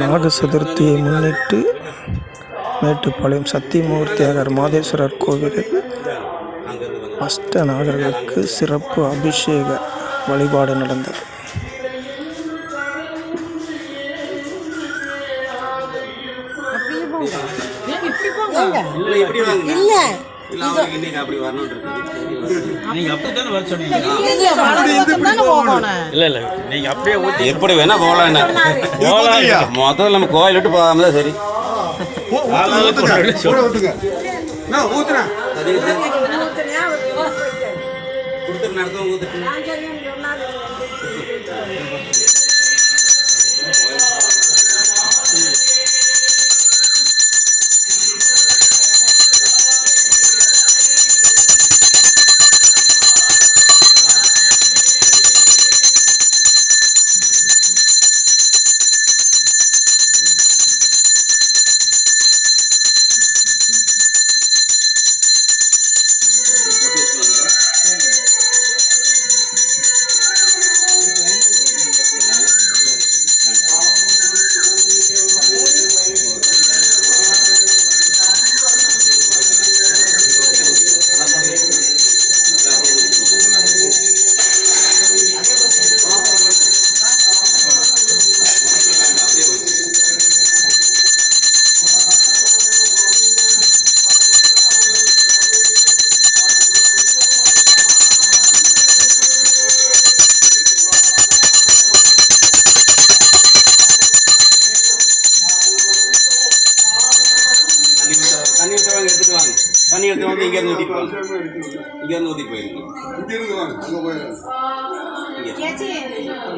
நாக சதுர்த்தியை முன்னிட்டு மேட்டுப்பாளையம் சத்தியமூர்த்தியாகர் மாதேஸ்வரர் கோவிலில் அஷ்ட நாகர்களுக்கு சிறப்பு அபிஷேக வழிபாடு நடந்தது. இல்லை. எப்படி வேணா போகலாம் என்ன? முதல்ல நம்ம கோயில் விட்டு போகாம தான் சரி. நான் ஊத்துறேன் தண்ணி எடுத்துட்டு வாங்க. தண்ணி எடுத்து வந்து இங்கே இருந்து ஊற்றிட்டு வாங்க. இங்கே இருந்து ஊற்றிட்டு போயிருங்க. இங்கே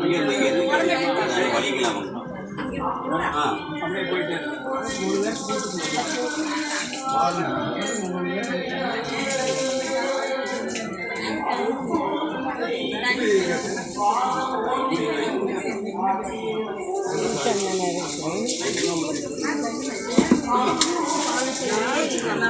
இங்கே இருந்து இங்கே இருந்து வலிக்கலாம் ஆ. அப்படியே போயிட்டு